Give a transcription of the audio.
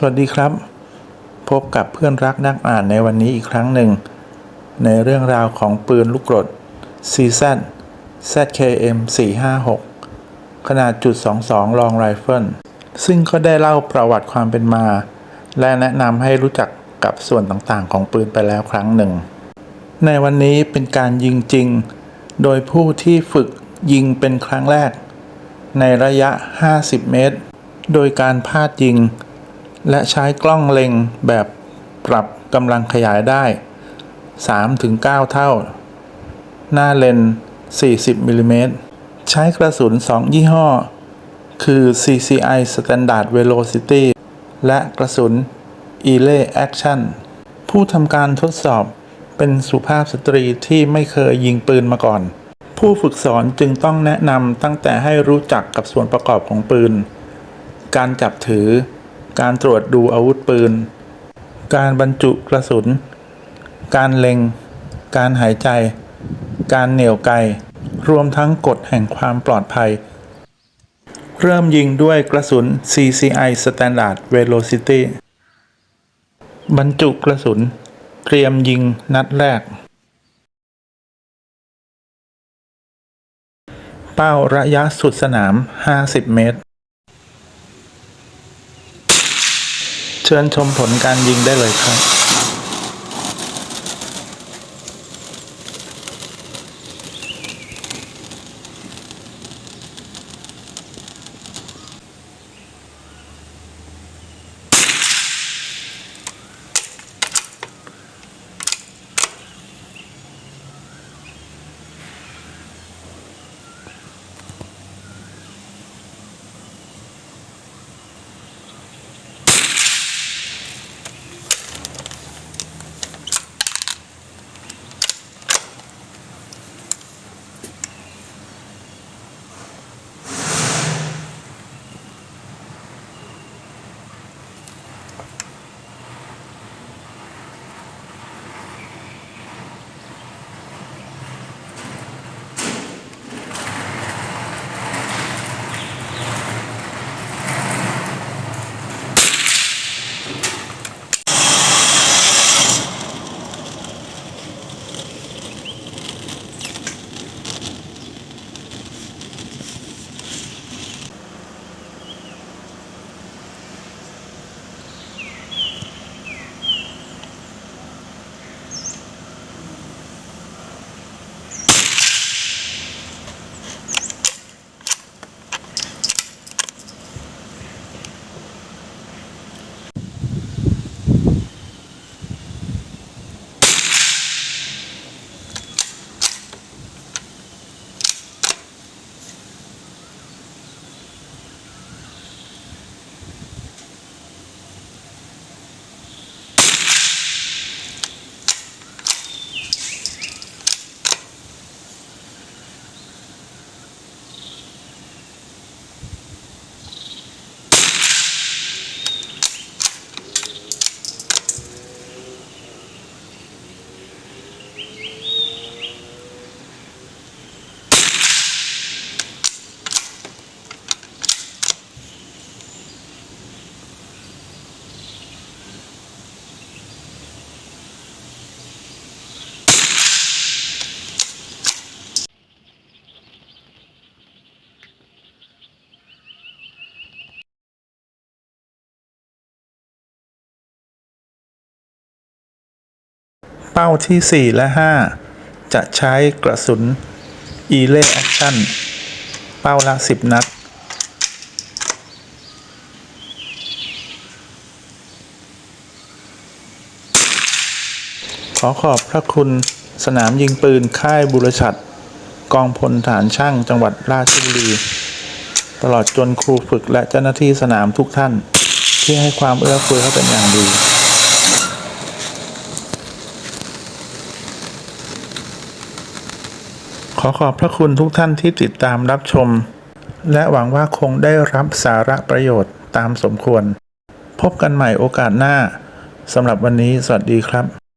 สวัสดีครับ พบกับเพื่อนรักนักอ่านในวันนี้อีกครั้งหนึ่ง ในเรื่องราวของปืนลูกกรด CZ ZKM 456ขนาดจุด22 ลองไรเฟิลซึ่งก็ได้เล่าประวัติความเป็นมา และแนะนำให้รู้จักกับส่วนต่างๆ ของปืนไปแล้วครั้งหนึ่ง ในวันนี้เป็นการยิงจริง โดยผู้ที่ฝึกยิงเป็นครั้งแรก ในระยะ 50 เมตร โดยการพาดยิง และใช้กล้องเล็งแบบปรับกำลังขยายได้ 3-9 เท่า หน้าเลนส์40มิลลิเมตรใช้กระสุน 2 ยี่ห้อ คือ CCI Standard Velocity และกระสุน e l e Action ผู้ทำการทดสอบเป็นสุภาพสตรีที่ไม่เคยยิงปืนมาก่อน ผู้ฝึกสอนจึงต้องแนะนำตั้งแต่ให้รู้จักกับส่วนประกอบของปืน การจับถือ การตรวจดูอาวุธปืน การบรรจุกระสุน การเล็ง การหายใจ การเหนี่ยวไก รวมทั้งกฎแห่งความปลอดภัย เริ่มยิงด้วยกระสุน CCI Standard Velocity บรรจุกระสุน เตรียมยิงนัดแรก เป้าระยะสุดสนาม 50 เมตร เชิญชมผลการยิงได้เลยครับ เป้าที่ 4 และ 5 จะใช้กระสุน e l e Action เป้าละ 10 นัด ขอขอบพระคุณสนามยิงปืนค่ายบุรชัด กองพลฐานช่างจังหวัดราชบุรี ตลอดจนครูฝึกและเจ้าหน้าที่สนามทุกท่าน ที่ให้ความเอื้อเฟื้อเป็นอย่างดี ขอขอบพระคุณทุกท่านที่ติดตามรับชม และหวังว่าคงได้รับสาระประโยชน์ตามสมควร พบกันใหม่โอกาสหน้าสำหรับวันนี้สวัสดีครับ